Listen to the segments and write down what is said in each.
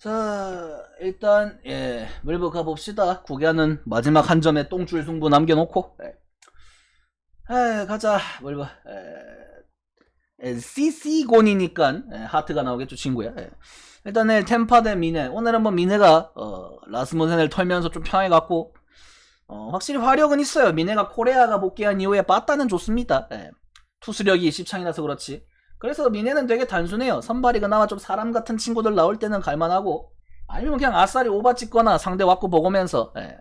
자, 일단 예, 물부 가봅시다. 구기하는 마지막 한 점에 똥줄 승부 남겨놓고. 예. 에, 가자, 물부. 에, CC곤이니까 하트가 나오겠죠, 친구야. 예. 일단 내일 템파 대 미네. 오늘은 뭐 미네가 어, 라스무센을 털면서 좀 편해갖고 어, 확실히 화력은 있어요. 미네가 코레아가 복귀한 이후에 빠따는 좋습니다. 예. 투수력이 10창이라서 그렇지. 그래서 미네는 되게 단순해요. 선발이 그나마 좀 사람 같은 친구들 나올 때는 갈만하고 아니면 그냥 아싸리 오바 찍거나 상대 왔고 보고면서 예.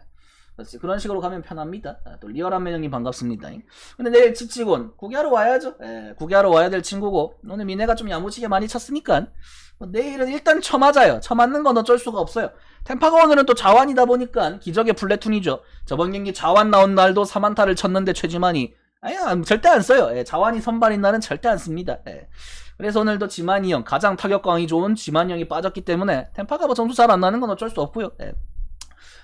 그런 식으로 가면 편합니다. 아, 또 리얼한 매형님 반갑습니다. 근데 내일 지치곤 구기하러 와야죠. 예, 구기하러 와야 될 친구고 오늘 미네가 좀 야무지게 많이 쳤으니까 뭐 내일은 일단 쳐맞아요. 쳐맞는 건 어쩔 수가 없어요. 템파가 오늘은 또 자완이다 보니까 기적의 플래툰이죠. 저번 경기 자완 나온 날도 3안타를 쳤는데 최지만이 아니 절대 안 써요. 예, 자완이 선발인 날은 절대 안 씁니다. 예. 그래서 오늘도 지만이 형 가장 타격광이 좋은 지만이 형이 빠졌기 때문에 템파가 뭐 점수 잘 안 나는 건 어쩔 수 없고요. 예.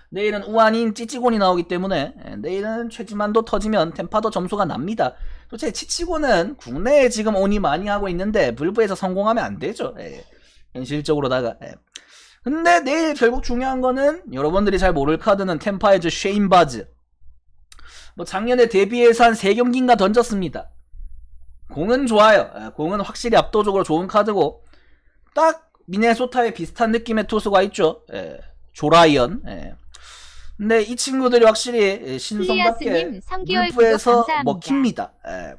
내일은 우한인 찌찌곤이 나오기 때문에 예, 내일은 최지만도 터지면 템파도 점수가 납니다. 도대체 치치곤은 국내에 지금 온이 많이 하고 있는데 불부에서 성공하면 안 되죠. 예. 현실적으로다가. 예. 근데 내일 결국 중요한 거는 여러분들이 잘 모를 카드는 템파의 저 쉐인 바즈. 뭐 작년에 데뷔해서 한 3경기인가 던졌습니다. 공은 좋아요. 예, 공은 확실히 압도적으로 좋은 카드고 딱 미네소타에 비슷한 느낌의 투수가 있죠. 예, 조라이언. 예. 근데 이 친구들이 확실히 신성답게 필리아스님 3개월 구독 물부에서 감사합니다. 먹힙니다. 예.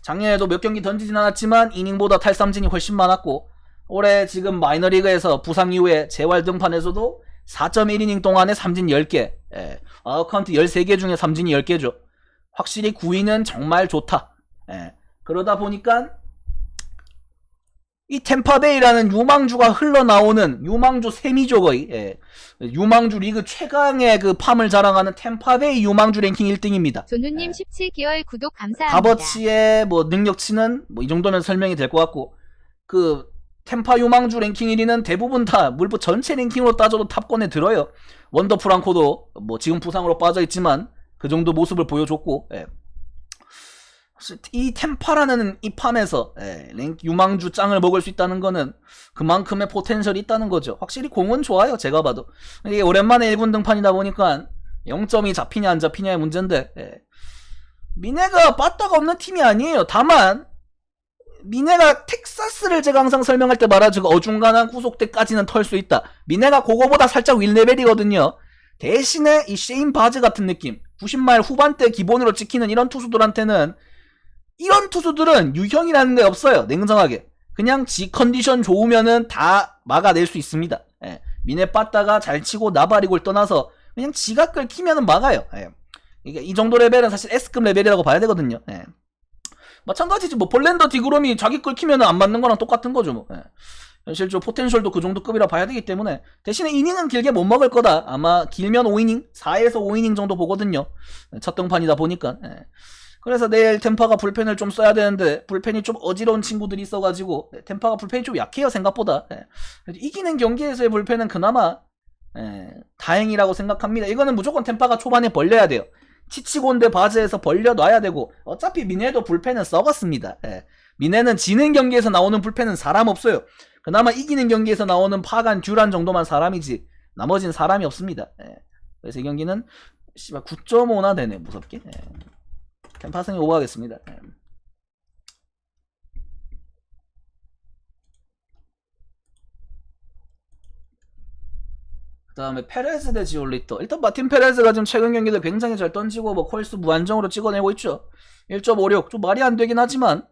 작년에도 몇 경기 던지진 않았지만 이닝보다 탈삼진이 훨씬 많았고 올해 지금 마이너리그에서 부상 이후에 재활 등판에서도 4.1이닝 동안에 삼진 10개, 예. 아웃카운트 13개 중에 삼진이 10개죠. 확실히 구위는 정말 좋다. 예. 그러다 보니까 이 템파베이라는 유망주가 흘러나오는 유망주 셈이죠 거의. 예. 유망주 리그 최강의 그 팜을 자랑하는 템파베이 유망주 랭킹 1등입니다. 존누님 네. 17개월 구독 감사합니다. 값어치의 뭐 능력치는 뭐 이 정도면 설명이 될 것 같고 그 템파 유망주 랭킹 1위는 대부분 다 물부 전체 랭킹으로 따져도 탑권에 들어요. 원더 프랑코도 뭐 지금 부상으로 빠져 있지만 그 정도 모습을 보여줬고 예. 이 템파라는 이 팜에서 예, 랭- 유망주 짱을 먹을 수 있다는 거는 그만큼의 포텐셜이 있다는 거죠. 확실히 공은 좋아요. 제가 봐도 이게 오랜만에 1군 등판이다 보니까 0점이 잡히냐 안 잡히냐의 문제인데 예. 미네가 빠따가 없는 팀이 아니에요. 다만 미네가 텍사스를 제가 항상 설명할 때 말하죠. 그 어중간한 구속대까지는 털 수 있다. 미네가 그거보다 살짝 윗레벨이거든요. 대신에 이 쉐인 바즈 같은 느낌, 90마일 후반대 기본으로 찍히는 이런 투수들한테는 이런 투수들은 유형이라는 게 없어요. 냉정하게. 그냥 지 컨디션 좋으면은 다 막아낼 수 있습니다. 예. 미네 빠따가 잘 치고 나발이고를 떠나서 그냥 지가 끌키면은 막아요. 예. 이게 이 정도 레벨은 사실 S급 레벨이라고 봐야 되거든요. 예. 마찬가지지 뭐 볼랜더 디그롬이 자기 끌키면 안 맞는 거랑 똑같은 거죠 뭐. 예. 현실적으로 포텐셜도 그 정도 급이라 봐야 되기 때문에 대신에 이닝은 길게 못 먹을 거다. 아마 길면 5이닝, 4에서 5이닝 정도 보거든요. 예, 첫 등판이다 보니까. 예. 그래서 내일 템파가 불펜을 좀 써야 되는데 불펜이 좀 어지러운 친구들이 있어가지고 예, 템파가 불펜이 좀 약해요 생각보다. 예. 이기는 경기에서의 불펜은 그나마 예, 다행이라고 생각합니다. 이거는 무조건 템파가 초반에 벌려야 돼요. 치치곤대 바즈에서 벌려놔야 되고 어차피 미네도 불펜은 썩었습니다. 예. 미네는 지는 경기에서 나오는 불펜은 사람 없어요. 그나마 이기는 경기에서 나오는 파간 듀란 정도만 사람이지 나머지는 사람이 없습니다. 예. 그래서 이 경기는 씨발 9.5나 되네 무섭게. 예. 템파승이 오버하겠습니다. 예. 그다음에 페레즈 대 지올리토. 일단 마틴 페레즈가 지금 최근 경기들 굉장히 잘 던지고 뭐 콜스 무한정으로 찍어내고 있죠. 1.56. 좀 말이 안 되긴 하지만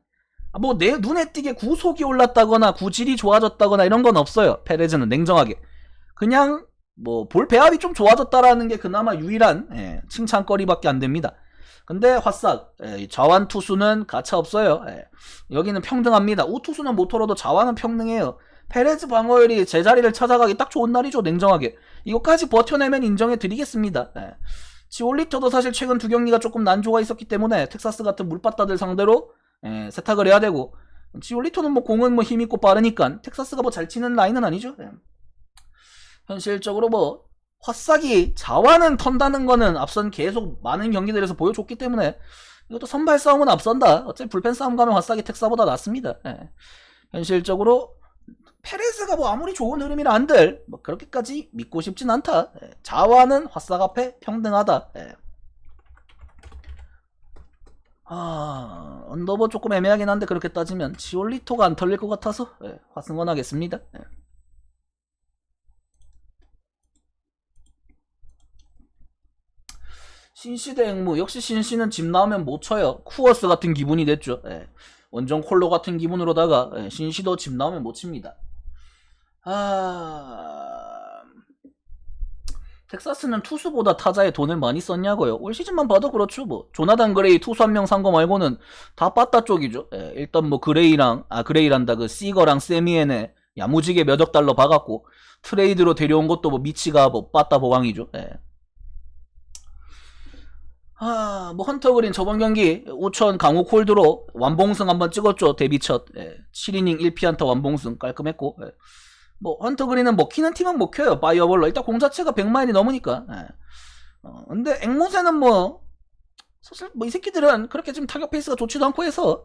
뭐 내 눈에 띄게 구속이 올랐다거나 구질이 좋아졌다거나 이런 건 없어요. 페레즈는 냉정하게. 그냥 뭐 볼 배합이 좀 좋아졌다라는 게 그나마 유일한 예, 칭찬거리밖에 안 됩니다. 근데 화싹 예, 이 자완 투수는 가차 없어요. 예. 여기는 평등합니다. 우투수는 못 털어도 자완은 평등해요. 페레즈 방어율이 제자리를 찾아가기 딱 좋은 날이죠. 냉정하게. 이것까지 버텨내면 인정해 드리겠습니다. 예. 지올리터도 사실 최근 두 경기가 조금 난조가 있었기 때문에 텍사스 같은 물바다들 상대로 예, 세탁을 해야 되고 지올리토는 뭐 공은 뭐 힘있고 빠르니까 텍사스가 뭐 잘 치는 라인은 아니죠. 예. 현실적으로 뭐 화싹이 자완은 턴다는 거는 앞선 계속 많은 경기들에서 보여줬기 때문에 이것도 선발 싸움은 앞선다. 어차피 불펜 싸움 가면 화싹이 텍사보다 낫습니다. 예. 현실적으로 페레스가 뭐 아무리 좋은 흐름이라 한들 뭐 그렇게까지 믿고 싶진 않다. 예, 자와는 화싹 앞에 평등하다. 예. 아 언더버 조금 애매하긴 한데 그렇게 따지면 지올리토가 안 털릴 것 같아서 예, 화승원 하겠습니다. 예. 신시대 앵무 역시 신시는 집 나오면 못 쳐요. 쿠어스 같은 기분이 됐죠. 예. 원정 콜로 같은 기분으로다가 예, 신시도 집 나오면 못 칩니다. 아 텍사스는 투수보다 타자에 돈을 많이 썼냐고요. 올 시즌만 봐도 그렇죠. 뭐 조나단 그레이 투수 한 명 산 거 말고는 다 빠따 쪽이죠. 예, 일단 뭐 그레이랑 아 그레이란다 그 시거랑 세미엔에 야무지게 몇억 달러 박았고 트레이드로 데려온 것도 뭐 미치가 뭐 빠따 보강이죠. 예. 아, 뭐 헌터 그린 저번 경기 우천 강호 콜드로 완봉승 한번 찍었죠. 데뷔 첫. 예. 7이닝 1피안타 완봉승 깔끔했고. 예. 뭐 헌터 그린은 먹히는 팀은 먹혀요. 바이어볼러. 일단 공 자체가 100마일이 넘으니까. 예. 어, 근데 앵무새는 뭐 사실 뭐 이 새끼들은 그렇게 좀 타격 페이스가 좋지도 않고 해서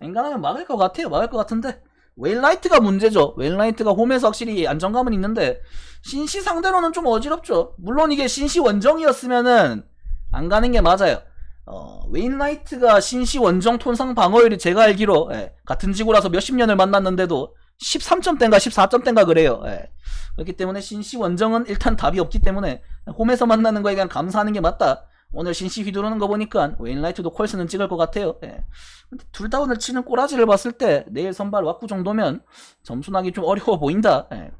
엔간하면 막을 것 같아요. 막을 것 같은데 웨일라이트가 문제죠. 웨일라이트가 홈에서 확실히 안정감은 있는데 신시 상대로는 좀 어지럽죠. 물론 이게 신시 원정이었으면은 안 가는 게 맞아요. 어, 웨인라이트가 신시 원정 톤상 방어율이 제가 알기로 예, 같은 지구라서 몇십 년을 만났는데도 13점대인가 14점대인가 그래요. 예. 그렇기 때문에 신시 원정은 일단 답이 없기 때문에 홈에서 만나는 거에 그냥 감사하는 게 맞다. 오늘 신시 휘두르는 거 보니까 웨인라이트도 콜스는 찍을 것 같아요. 예. 근데 둘 다 오늘 치는 꼬라지를 봤을 때 내일 선발 왁구 정도면 점수 나기 좀 어려워 보인다. 예.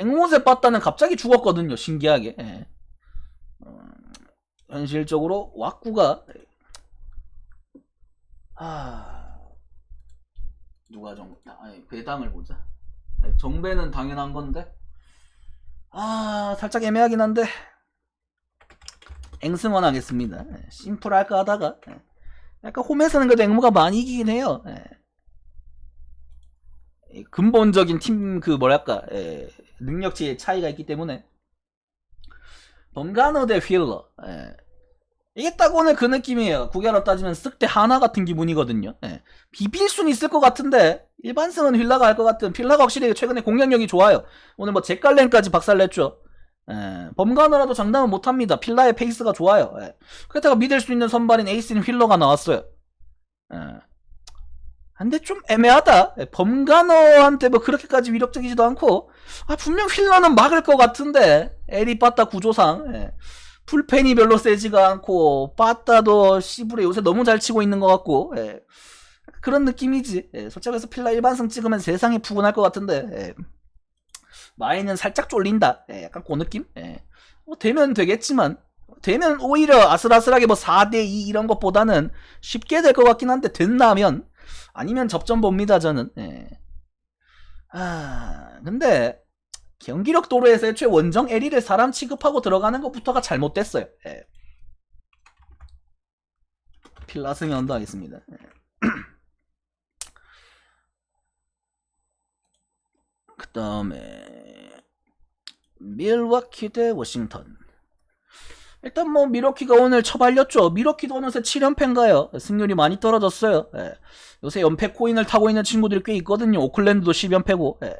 앵무새 빠따는 갑자기 죽었거든요. 신기하게. 예. 어, 현실적으로 왁구가 아 누가 정 아니 배당을 보자 아니, 정배는 당연한 건데 아 살짝 애매하긴 한데 앵승원 하겠습니다 예, 심플할까 하다가 예. 약간 홈에서는 그래도 앵무가 많이 이기긴 해요 예. 이 근본적인 팀 그 뭐랄까 예, 능력치의 차이가 있기 때문에 범가노 대 휠러. 예. 이게 딱 오늘 그 느낌이에요. 구결로 따지면 쓱대 하나 같은 기분이거든요. 예. 비빌 순 있을 것 같은데 일반승은 휠라가 할 것 같은 휠라가 확실히 최근에 공격력이 좋아요. 오늘 뭐 제깔렌까지 박살냈죠. 예. 범가노라도 장담은 못합니다. 필라의 페이스가 좋아요. 예. 그렇다가 믿을 수 있는 선발인 에이스인 휠러가 나왔어요. 예. 근데 좀 애매하다. 예, 범가너한테 뭐 그렇게까지 위력적이지도 않고 아 분명 휠러는 막을 것 같은데 에리 빠따 구조상 예. 풀펜이 별로 세지가 않고 빠따도 시부레 요새 너무 잘 치고 있는 것 같고 예. 그런 느낌이지. 예. 솔직히 해서 필라 일반승 찍으면 세상이 푸근할 것 같은데 예. 마이는 살짝 쫄린다. 예, 약간 그 느낌. 예. 뭐 되면 되겠지만 되면 오히려 아슬아슬하게 뭐 4대2 이런 것보다는 쉽게 될 것 같긴 한데 된다면 아니면 접전 봅니다 저는 예. 아 근데 경기력 도로에서 애초에 원정 에리를 사람 취급하고 들어가는 것부터가 잘못됐어요 예. 필라승이 언더하겠습니다 예. 그 다음에 밀워키 대 워싱턴 일단 뭐 미러키가 오늘 처발렸죠. 미러키도 어느새 7연패인가요? 승률이 많이 떨어졌어요. 예. 요새 연패 코인을 타고 있는 친구들이 꽤 있거든요. 오클랜드도 10연패고. 예.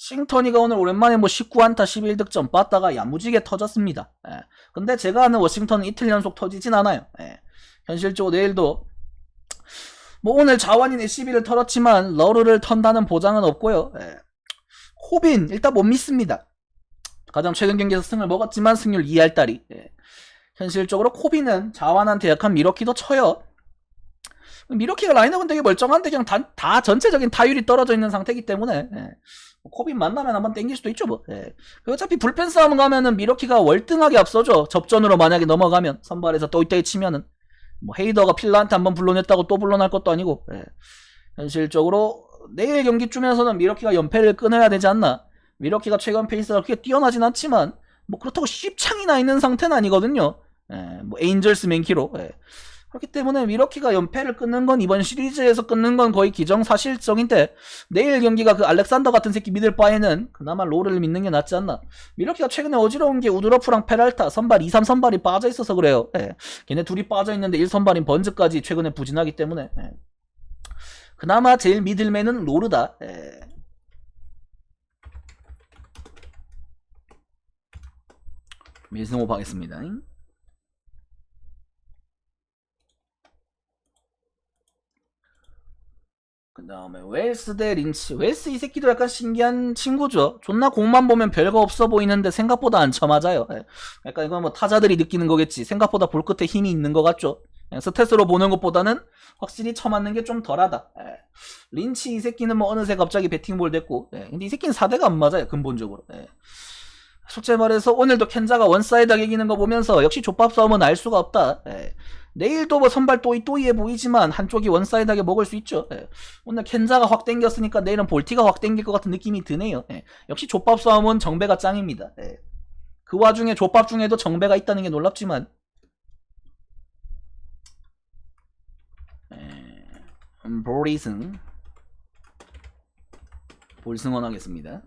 싱턴이가 오늘 오랜만에 뭐 19안타 11득점 빠따가 야무지게 터졌습니다. 예. 근데 제가 아는 워싱턴은 이틀 연속 터지진 않아요. 예. 현실적으로 내일도 뭐 오늘 자원인 SCB를 털었지만 러르를 턴다는 보장은 없고요. 예. 호빈 일단 못 믿습니다. 가장 최근 경기에서 승을 먹었지만 승률 2할 딸이 예. 현실적으로 코비는 자완한테 약한 미러키도 쳐요. 미러키가 라인업은 되게 멀쩡한데 그냥 다, 다 전체적인 타율이 떨어져 있는 상태이기 때문에 예. 뭐 코빈 만나면 한번 땡길 수도 있죠 뭐. 예. 그리고 어차피 불펜 싸움 가면은 미러키가 월등하게 앞서죠. 접전으로 만약에 넘어가면 선발에서 또 이따위 치면은 뭐 헤이더가 필라한테 한번 불러냈다고 또 불러날 것도 아니고 예. 현실적으로 내일 경기쯤에서는 미러키가 연패를 끊어야 되지 않나. 미러키가 최근 페이스가 그렇게 뛰어나진 않지만 뭐 그렇다고 쉽창이 나 있는 상태는 아니거든요. 예, 뭐 에인절스 맨키로. 예. 그렇기 때문에 미러키가 연패를 끊는 건 이번 시리즈에서 끊는 건 거의 기정사실적인데 내일 경기가 그 알렉산더 같은 새끼 믿을 바에는 그나마 롤을 믿는 게 낫지 않나 미러키가 최근에 어지러운 게 우드러프랑 페랄타 선발 2, 3 선발이 빠져있어서 그래요 예. 걔네 둘이 빠져있는데 1선발인 번즈까지 최근에 부진하기 때문에 예. 그나마 제일 믿을맨은 로르다 예. 밀승호 하겠습니다 잉? 그 다음에 웰스 대 린치. 웰스 이 새끼도 약간 신기한 친구죠. 존나 공만 보면 별거 없어 보이는데 생각보다 안 쳐맞아요. 예. 약간 이건 뭐 타자들이 느끼는 거겠지. 생각보다 볼 끝에 힘이 있는 것 같죠. 예, 스탯으로 보는 것보다는 확실히 쳐맞는 게 좀 덜하다. 예. 린치 이 새끼는 뭐 어느새 갑자기 배팅볼 됐고. 예. 근데 이 새끼는 4대가 안 맞아요. 근본적으로. 예. 솔직히 말해서 오늘도 켄자가 원사이드하게 이기는 거 보면서 역시 족밥 싸움은 알 수가 없다. 예. 내일도 뭐 선발 또이 또이해 보이지만 한쪽이 원사이드하게 먹을 수 있죠. 예. 오늘 켄자가 확 땡겼으니까 내일은 볼티가 확 땡길 것 같은 느낌이 드네요. 예. 역시 족밥 싸움은 정배가 짱입니다. 예. 그 와중에 족밥 중에도 정배가 있다는 게 놀랍지만 예. 음, 보리승 볼승원 하겠습니다.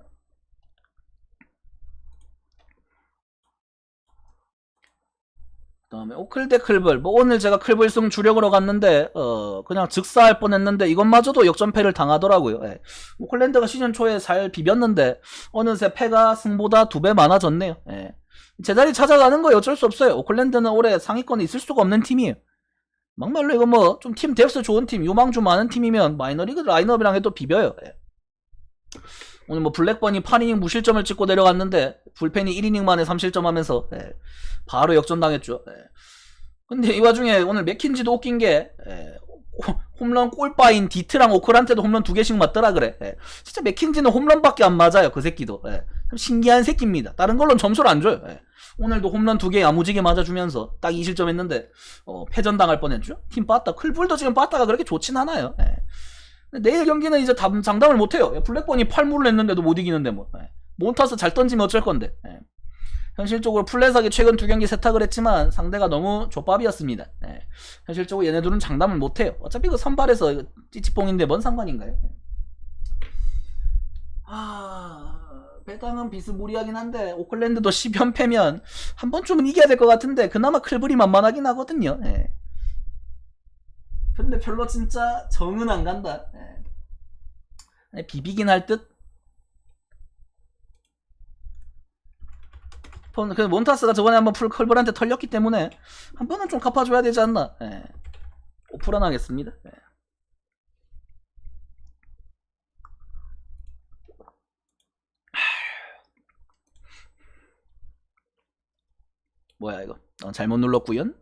다음에 오클 대 클블 뭐 오늘 제가 클블승 주력으로 갔는데 어 그냥 즉사할 뻔했는데 이것마저도 역전패를 당하더라고요. 예. 오클랜드가 시즌 초에 잘 비볐는데 어느새 패가 승보다 두 배 많아졌네요. 예. 제자리 찾아가는 거 어쩔 수 없어요. 오클랜드는 올해 상위권에 있을 수가 없는 팀이에요. 막말로 이거 뭐 좀 팀 뎁스 좋은 팀, 유망주 많은 팀이면 마이너리그 라인업이랑 해도 비벼요. 예. 오늘 뭐 블랙번이 8이닝 무실점을 찍고 내려갔는데 불펜이 1이닝 만에 3실점 하면서 예, 바로 역전당했죠. 예. 근데 이 와중에 오늘 맥킨지도 웃긴 게 예, 호- 홈런 꼴빠인 디트랑 오클한테도 홈런 두 개씩 맞더라 그래. 예. 진짜 맥킨지는 홈런밖에 안 맞아요. 그 새끼도. 예. 참 신기한 새끼입니다. 다른 걸로는 점수를 안 줘요. 예. 오늘도 홈런 두 개 야무지게 맞아주면서 딱 2실점 했는데 어, 패전 당할 뻔했죠. 팀 빠따. 클불도 지금 빠따가 그렇게 좋진 않아요. 예. 내일 경기는 이제 담- 장담을 못해요. 블랙번이 8무를 냈는데도 못 이기는데 뭐. 예. 몬타스 잘 던지면 어쩔 건데. 예. 현실적으로 플랫하게 최근 두 경기 세탁을 했지만 상대가 너무 족밥이었습니다. 예. 현실적으로 얘네들은 장담을 못해요. 어차피 그 선발에서 찌찌뽕인데 뭔 상관인가요? 예. 아, 배당은 비스무리하긴 한데 오클랜드도 10연패면 한 번쯤은 이겨야 될 것 같은데 그나마 클블이 만만하긴 하거든요. 예. 근데 별로 진짜 정은 안 간다. 예. 네, 비비긴 할 듯. 폰- 그 몬타스가 저번에 한번 풀 컬블한테 털렸기 때문에 한 번은 좀 갚아줘야 되지 않나. 예. 오프런하겠습니다. 예. 뭐야 이거? 어, 잘못 눌렀구연.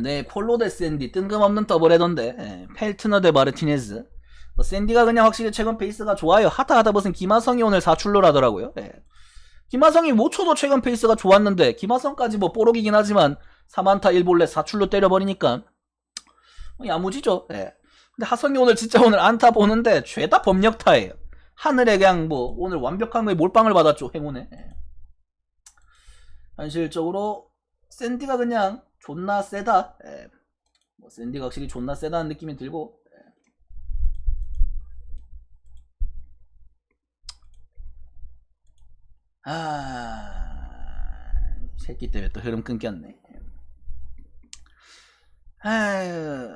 네, 콜로 대 샌디 뜬금없는 더블헤더인데 예, 펠트너 대 마르티네즈 뭐 샌디가 그냥 확실히 최근 페이스가 좋아요 하다 하다 무슨 김하성이 오늘 사출로를 하더라고요 예. 김하성이 모초도 최근 페이스가 좋았는데 김하성까지 뭐 뽀록이긴 하지만 3안타 1볼넷 사출로 때려버리니까 뭐 야무지죠 예. 근데 하성이 오늘 진짜 오늘 안타 보는데 죄다 범력타예요 하늘에 그냥 뭐 오늘 완벽한 거에 몰빵을 받았죠 행운에 예. 현실적으로 샌디가 그냥 존나 세다. 예. 뭐 샌디가 확실히 존나 세다는 느낌이 들고. 예. 아, 새끼 때문에 또 흐름 끊겼네. 아유,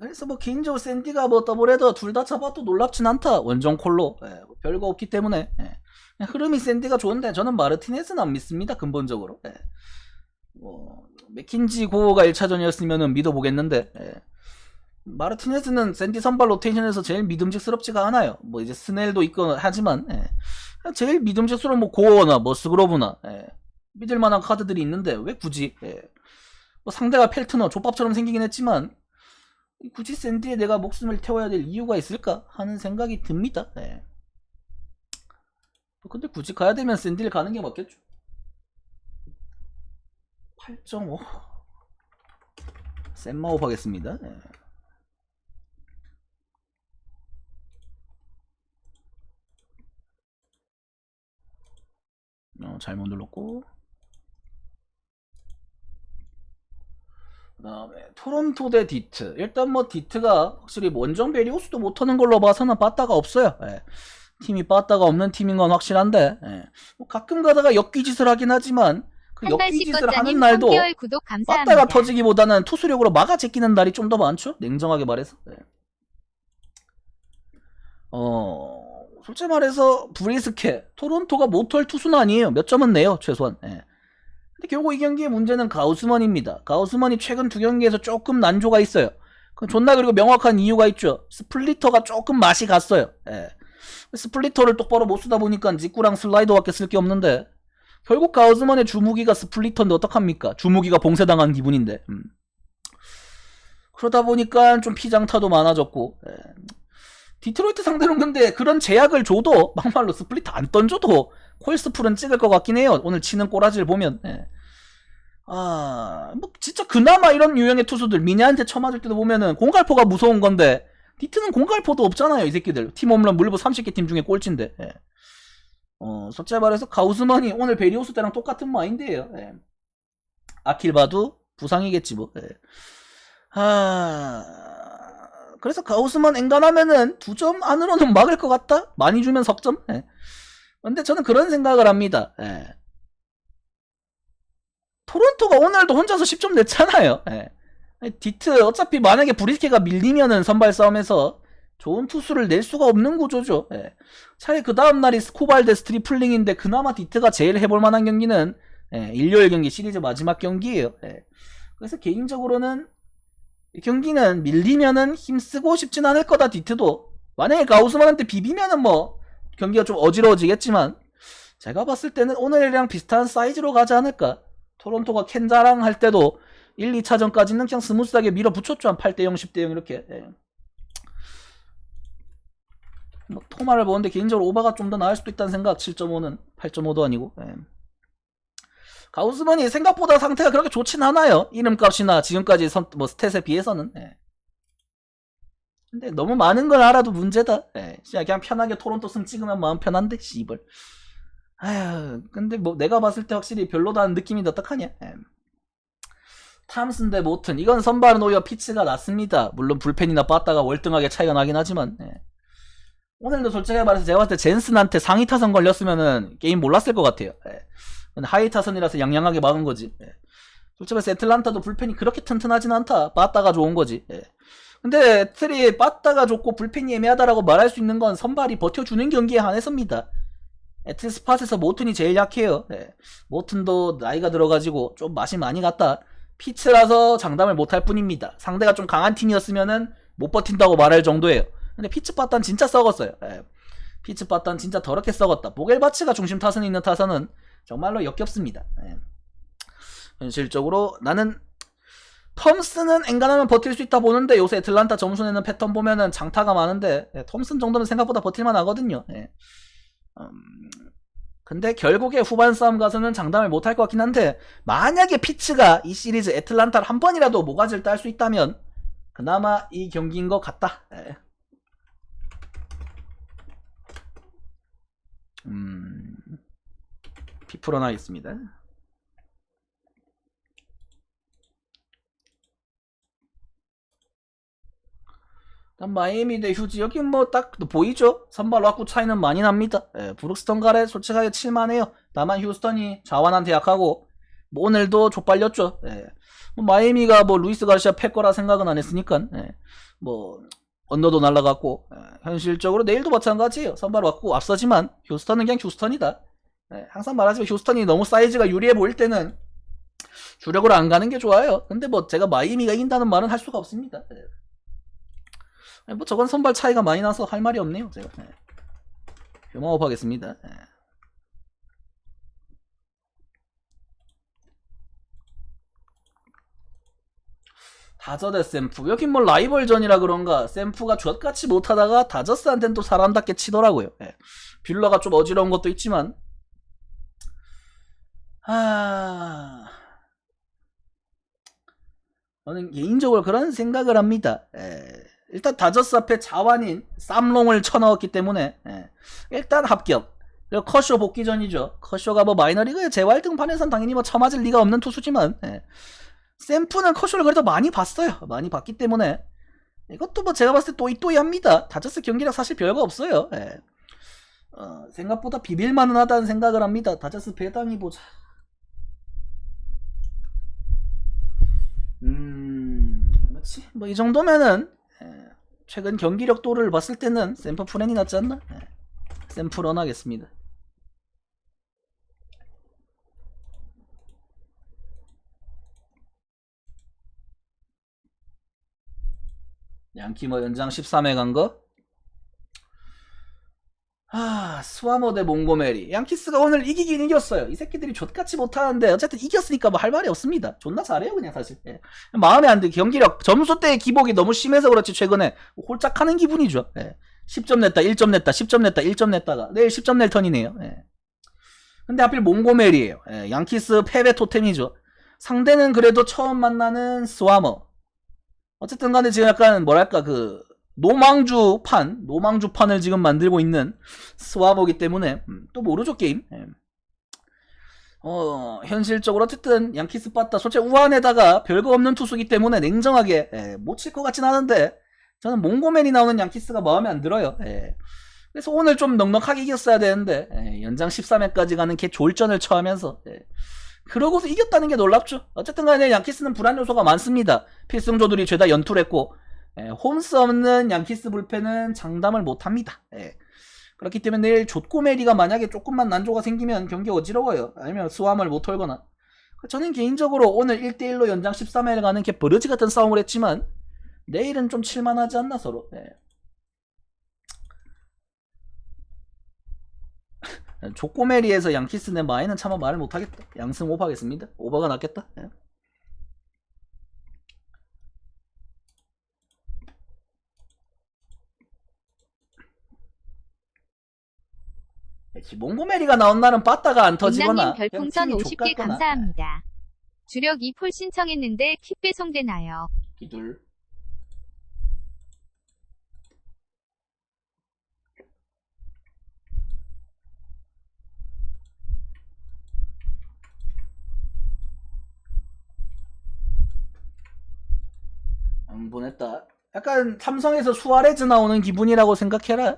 그래서 뭐 개인적으로 샌디가 뭐 더블헤더 둘 다 잡아도 놀랍진 않다. 원정 콜로 예, 뭐 별거 없기 때문에 예. 흐름이 샌디가 좋은데 저는 마르티네스는 안 믿습니다. 근본적으로. 예. 뭐 맥킨지 고가 1차전이었으면 믿어보겠는데 예. 마르티네스는 샌디 선발 로테이션에서 제일 믿음직스럽지가 않아요. 뭐 이제 스넬도 있고 하지만 예. 제일 믿음직스러운 뭐 고어나 뭐 스그로브나 예. 믿을 만한 카드들이 있는데 왜 굳이 예. 뭐 상대가 펠트너 족밥처럼 생기긴 했지만 굳이 샌디에 내가 목숨을 태워야 될 이유가 있을까 하는 생각이 듭니다. 예. 뭐 근데 굳이 가야 되면 샌디를 가는 게 맞겠죠. 8.5 샌마업 하겠습니다. 예. 어, 잘못 눌렀고 그 다음에 토론토 대 디트 일단 뭐 디트가 확실히 원정 베리오스도 못하는 걸로 봐서는 빠따가 없어요 예. 팀이 빠따가 없는 팀인 건 확실한데 예. 뭐 가끔 가다가 역귀짓을 하긴 하지만 그 역귀짓을 하는 날도 3개월 구독 감사합니다. 빠따가 터지기보다는 투수력으로 막아 제끼는 날이 좀 더 많죠. 냉정하게 말해서. 네. 어, 솔직히 말해서 브리스케, 토론토가 못할 투수는 아니에요. 몇 점은 내요, 최소한. 예. 근데 결국 이 경기의 문제는 가우스먼입니다. 가우스먼이 최근 두 경기에서 조금 난조가 있어요. 그 존나 그리고 명확한 이유가 있죠. 스플리터가 조금 맛이 갔어요. 예. 스플리터를 똑바로 못 쓰다 보니까 직구랑 슬라이더밖에 쓸 게 없는데 결국 가우스먼의 주무기가 스플리터인데 어떡합니까? 주무기가 봉쇄당한 기분인데. 음. 그러다 보니까 좀 피장타도 많아졌고 예. 디트로이트 상대로는 근데 그런 제약을 줘도 막말로 스플리트 안 던져도 콜스풀은 찍을 것 같긴 해요. 오늘 치는 꼬라지를 보면. 예. 아, 뭐 진짜 그나마 이런 유형의 투수들 미니한테 쳐맞을 때도 보면은 공갈포가 무서운 건데 디트는 공갈포도 없잖아요, 이 새끼들. 팀 홈런 물부 30개 팀 중에 꼴찌인데. 예. 어, 솔직히 말해서 가우스만이 오늘 베리오스 때랑 똑같은 마인드예요. 예. 아킬바도 부상이겠지 뭐. 예. 아, 그래서 가우스만 엔간하면은 두 점 안으로는 막을 것 같다? 많이 주면 석점? 예. 근데 저는 그런 생각을 합니다. 예. 토론토가 오늘도 혼자서 10점 냈잖아요. 예. 디트 어차피 만약에 브리스케가 밀리면은 선발 싸움에서 좋은 투수를 낼 수가 없는 구조죠. 예. 차라리 그 다음 날이 스코발드 스트리플링인데 그나마 디트가 제일 해볼 만한 경기는 예, 일요일 경기 시리즈 마지막 경기예요. 예. 그래서 개인적으로는 이 경기는 밀리면은 힘쓰고 싶진 않을 거다 디트도 만약에 가우스만한테 비비면은 뭐 경기가 좀 어지러워지겠지만 제가 봤을 때는 오늘이랑 비슷한 사이즈로 가지 않을까 토론토가 캔자랑 할 때도 1, 2차전까지는 그냥 스무스하게 밀어붙였죠 한 8대0 10대0 이렇게 예. 뭐 토마를 보는데 개인적으로 오바가 좀 더 나을 수도 있다는 생각 7.5는 8.5도 아니고 예. 가우스만이 생각보다 상태가 그렇게 좋진 않아요 이름값이나 지금까지 선, 뭐 스탯에 비해서는 예. 근데 너무 많은 걸 알아도 문제다 예. 그냥 편하게 토론토 승 찍으면 마음 편한데 씨발 아휴 근데 뭐 내가 봤을 때 확실히 별로다는 느낌인데 어떡하냐 예. 탐슨 대 모튼 이건 선발은 오히려 피치가 낫습니다 물론 불펜이나 빠따가 월등하게 차이가 나긴 하지만 예. 오늘도 솔직히 말해서 제가 봤을 때 젠슨한테 상위 타선 걸렸으면은 게임 몰랐을 것 같아요 예. 하위 타선이라서 양양하게 막은 거지 예. 솔직히 말해서 애틀란타도 불펜이 그렇게 튼튼하진 않다 빠따가 좋은 거지 예. 근데 애틀이 빠따가 좋고 불펜이 애매하다라고 말할 수 있는 건 선발이 버텨주는 경기에 한해서입니다 애틀 스팟에서 모튼이 제일 약해요. 예. 모튼도 나이가 들어가지고 좀 맛이 많이 갔다. 피츠라서 장담을 못할 뿐입니다. 상대가 좀 강한 팀이었으면은 못 버틴다고 말할 정도예요. 근데 피츠 빠딴 진짜 썩었어요. 예. 피츠 빠딴 진짜 더럽게 썩었다. 보겔바츠가 중심 타선에 있는 타선은 정말로 역겹습니다. 예. 현실적으로 나는 톰슨은 엔간하면 버틸 수 있다 보는데 요새 애틀란타 점수 내는 패턴 보면은 장타가 많은데 예, 톰슨 정도면 생각보다 버틸만 하거든요. 예. 음, 근데 결국에 후반 싸움 가서는 장담을 못할 것 같긴 한데 만약에 피츠가 이 시리즈 애틀란타를 한 번이라도 모가지를 딸 수 있다면 그나마 이 경기인 것 같다. 예. 음, 비풀어나겠습니다. 일단 마이애미 대 휴지 여기 뭐 딱 보이죠? 선발 왁구 차이는 많이 납니다. 예, 브룩스턴 가래 솔직하게 칠만해요. 다만 휴스턴이 자완한테 약하고 뭐 오늘도 족발렸죠. 예. 뭐 마이애미가 뭐 루이스 가르시아 패 거라 생각은 안 했으니까 예. 뭐 언더도 날라갔고 예, 현실적으로 내일도 마찬가지예요. 선발 왁구 앞서지만 휴스턴은 그냥 휴스턴이다. 예, 항상 말하지만 휴스턴이 너무 사이즈가 유리해 보일 때는 주력으로 안 가는 게 좋아요. 근데 뭐 제가 마이애미가 이긴다는 말은 할 수가 없습니다. 예. 뭐 저건 선발 차이가 많이 나서 할 말이 없네요. 제가 네. 휴머업 하겠습니다. 다저 대 샘프 여긴 뭐 라이벌전이라 그런가 샘프가 젖같이 못하다가 다저스한테는 또 사람답게 치더라고요. 예. 뷰러가 좀 어지러운 것도 있지만 아 저는 개인적으로 그런 생각을 합니다. 예. 일단 다저스 앞에 자완인 쌈롱을 쳐넣었기 때문에 예. 일단 합격. 그리고 커쇼 복귀전이죠. 커쇼가 뭐 마이너리그의 재활등판에선 당연히 뭐 쳐맞을 리가 없는 투수지만 예. 샘프는 커쇼를 그래도 많이 봤어요. 많이 봤기 때문에 이것도 뭐 제가 봤을 때 또이또이합니다. 다저스 경기력 사실 별거 없어요. 예. 어, 생각보다 비빌만은 하다는 생각을 합니다. 다저스 배당이 보자. 음, 그렇지. 뭐 이 정도면은 예. 최근 경기력도를 봤을 때는 샘프 프렌이 낫지 않나? 예. 샘프 런 하겠습니다. 양키 뭐 연장 13회 간 거? 아, 스와모 대 몽고메리. 양키스가 오늘 이기긴 이겼어요. 이 새끼들이 족같이 못하는데, 어쨌든 이겼으니까 뭐 할 말이 없습니다. 존나 잘해요, 그냥 사실. 예. 마음에 안 들, 경기력, 점수 때의 기복이 너무 심해서 그렇지, 최근에. 홀짝 하는 기분이죠. 예. 10점 냈다, 1점 냈다, 10점 냈다, 1점 냈다가. 내일 10점 낼 턴이네요. 예. 근데 하필 몽고메리에요. 예, 양키스 패배 토템이죠. 상대는 그래도 처음 만나는 스와머. 어쨌든 간에 지금 약간 뭐랄까 그 노망주판, 노망주판을 지금 만들고 있는 스와머기 때문에 음, 또 모르죠 게임. 예. 어 현실적으로 어쨌든 양키스 빠따 솔직히 우한에다가 별거 없는 투수기 때문에 냉정하게 예, 못칠 것 같진 않은데 저는 몽고맨이 나오는 양키스가 마음에 안 들어요. 예. 그래서 오늘 좀 넉넉하게 이겼어야 되는데 예, 연장 13회까지 가는 개 졸전을 처하면서 예. 그러고서 이겼다는 게 놀랍죠. 어쨌든 간에 양키스는 불안 요소가 많습니다. 필승조들이 죄다 연투했고 예, 홈스 없는 양키스 불펜은 장담을 못합니다. 예. 그렇기 때문에 내일 족고메리가 만약에 조금만 난조가 생기면 경기 어지러워요. 아니면 수함을 못 털거나. 저는 개인적으로 오늘 1대1로 연장 13회를 가는 게 버르지 같은 싸움을 했지만 내일은 좀 칠만하지 않나 서로. 예. 족고메리에서 양키스 내 마이는 차마 말을 못하겠다. 양승 오버하겠습니다. 오버가 낫겠다. 예. 몽고메리가 나온 날은 빠따가 안 터지거나 별풍선 그냥 팀이 50개 족같거나. 감사합니다. 주력 2폴 신청했는데 킥 배송되나요? 기둘 안 보냈다. 약간 삼성에서 수아레즈 나오는 기분이라고 생각해라.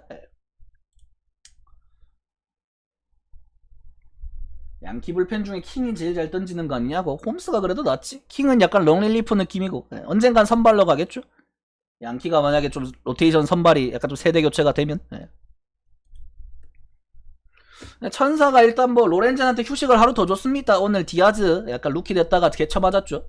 양키 불펜 중에 킹이 제일 잘 던지는 거 아니냐고. 홈스가 그래도 낫지. 킹은 약간 롱릴리프 느낌이고 예, 언젠간 선발로 가겠죠. 양키가 만약에 좀 로테이션 선발이 약간 좀 세대 교체가 되면 예. 네, 천사가 일단 뭐 로렌젠한테 휴식을 하루 더 줬습니다. 오늘 디아즈 약간 루키 됐다가 개쳐 맞았죠.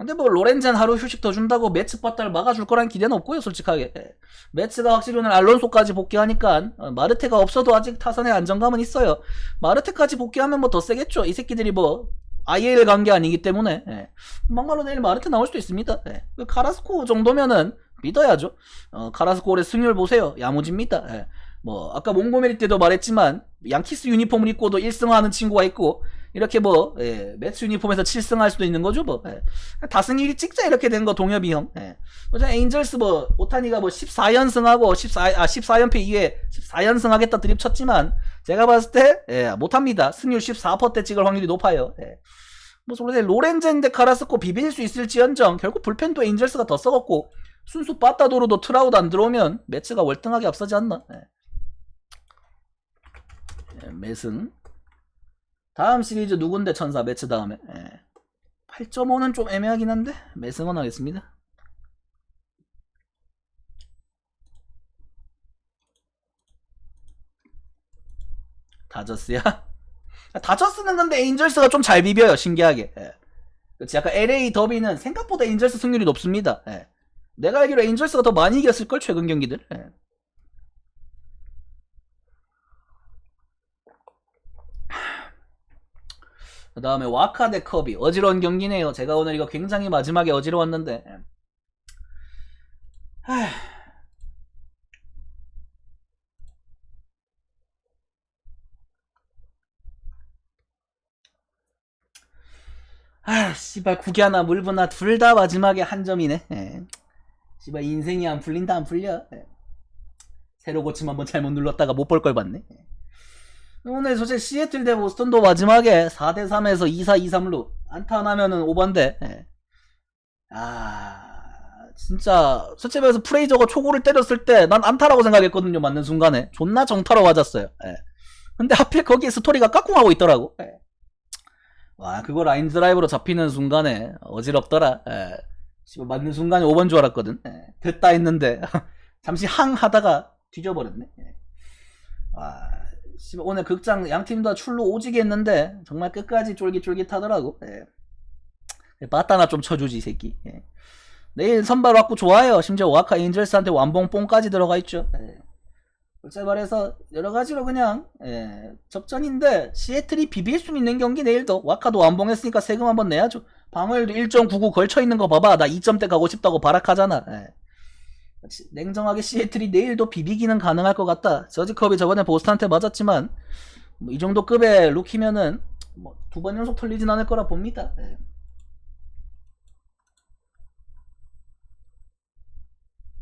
예. 근데 뭐 로렌젠 하루 휴식 더 준다고 매츠 빠따를 막아줄 거란 기대는 없고요, 솔직하게. 예. 매츠가 확실히 오늘 알론소까지 복귀하니까 어, 마르테가 없어도 아직 타선에 안정감은 있어요. 마르테까지 복귀하면 뭐 더 세겠죠. 이 새끼들이 뭐 IL 간 게 아니기 때문에 예. 막말로 내일 마르테 나올 수도 있습니다. 예. 그 카라스코 정도면은 믿어야죠. 어, 카라스코 올해 승률 보세요. 야무집니다. 예. 뭐 아까 몽고메리 때도 말했지만 양키스 유니폼을 입고도 1승하는 친구가 있고 이렇게 뭐 예, 매치 유니폼에서 7승할 수도 있는 거죠 뭐 예. 다승 1위 찍자 이렇게 된 거 동엽이 형 예. 어제 에인절스 뭐 오타니가 뭐 14연승하고 14, 아 14연패 이후에 14연승 하겠다 드립 쳤지만 제가 봤을 때 예, 못합니다 승률 14%대 찍을 확률이 높아요 예. 뭐 솔직히 로렌젠 데 카라스코 비빌 수 있을지언정 결국 불펜도 에인절스가 더 썩었고 순수 빠따도로도 트라우드 안 들어오면 매치가 월등하게 앞서지 않나 예. 예, 매승 다음 시리즈 누군데 천사 매치 다음에 예. 8.5는 좀 애매하긴 한데 매승은 하겠습니다 다저스야? 다저스는 근데 에인절스가 좀 잘 비벼요 신기하게 예. 그치 약간 LA 더비는 생각보다 에인절스 승률이 높습니다 예. 내가 알기로 에인절스가 더 많이 이겼을걸 최근 경기들 예. 그 다음에 와카 대 커비 어지러운 경기네요 제가 오늘 이거 굉장히 마지막에 어지러웠는데. 아, 씨발 국야나 물부나 둘 다 마지막에 한 점이네. 예. 씨발 인생이 안 풀린다 안 풀려. 예. 새로 고침 한번 잘못 눌렀다가 못 볼 걸 봤네. 예. 오늘 솔직히 시애틀 대 보스턴도 마지막에 4대 3에서 2-4 2-3로 안타 하나 면은 5반대. 예. 아 진짜 솔직히 말해서 프레이저가 초구를 때렸을 때 난 안타라고 생각했거든요 맞는 순간에 존나 정타로 맞았어요. 예. 근데 하필 거기에 스토리가 깍꿍하고 있더라고. 예. 와 그거 라인 드라이브로 잡히는 순간에 어지럽더라. 예. 맞는 순간에 5번 줄 알았거든. 예. 됐다 했는데 잠시 항 하다가 뒤져버렸네. 예. 와, 오늘 극장 양 팀 다 출루 오지게 했는데 정말 끝까지 쫄깃쫄깃하더라고. 예. 빠따나 좀 쳐주지 이 새끼. 예. 내일 선발 왔고 좋아요. 심지어 와카 인절스한테 완봉 뽕까지 들어가 있죠. 예. 솔직히 말해서 여러 가지로 그냥 예, 접전인데 시애틀이 비빌 수 있는 경기 내일도 와카도 완봉했으니까 세금 한번 내야죠. 방을 1.99 걸쳐 있는 거 봐봐. 나 2점대 가고 싶다고 발악하잖아. 예. 시- 냉정하게 시애틀이 내일도 비비기는 가능할 것 같다. 저지컵이 저번에 보스턴한테 맞았지만 뭐 이 정도 급의 루키면은 뭐 두 번 연속 털리진 않을 거라 봅니다. 예.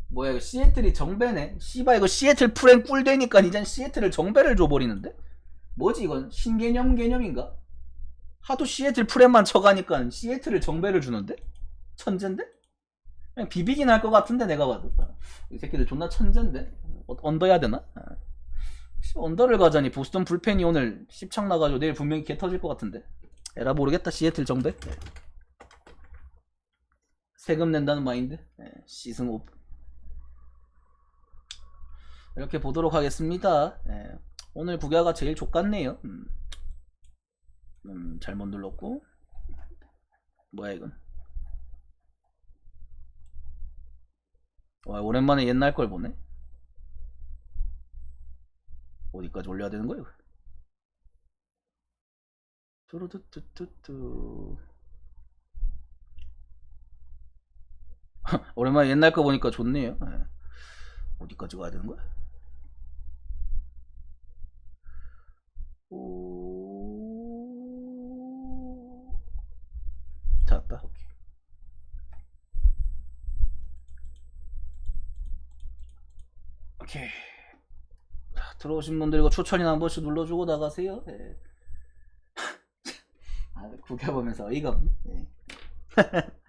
뭐야 이거 시애틀이 정배네. 씨발 이거 시애틀 프랭 꿀 되니까 이젠 시애틀을 정배를 줘버리는데? 뭐지 이건 신개념 개념인가? 하도 시애틀 프렌만 쳐가니까 시애틀을 정배를 주는데? 천재인데? 그냥 비비긴 할 것 같은데 내가 봐도 이 새끼들 존나 천재인데 어, 언더해야 되나? 아. 씨, 언더를 가자니 보스턴 불펜이 오늘 씹창 나가지고 내일 분명히 개 터질 것 같은데 에라 모르겠다 시애틀 정배 네. 세금 낸다는 마인드 네, 시승 오프 이렇게 보도록 하겠습니다 네. 오늘 국야가 제일 족같네요 음. 음, 잘못 눌렀고 뭐야 이건 와 오랜만에 옛날 걸 보네 어디까지 올려야 되는 거예요? 뚜루뚜뚜뚜뚜 오랜만에 옛날 거 보니까 좋네요 예. 어디까지 가야 되는 거야? 오... 잡았다 오케이 오케이 자, 들어오신 분들 이거 추천이나 한 번씩 눌러주고 나가세요 예. 아, 구겨보면서 어이가 없네 예.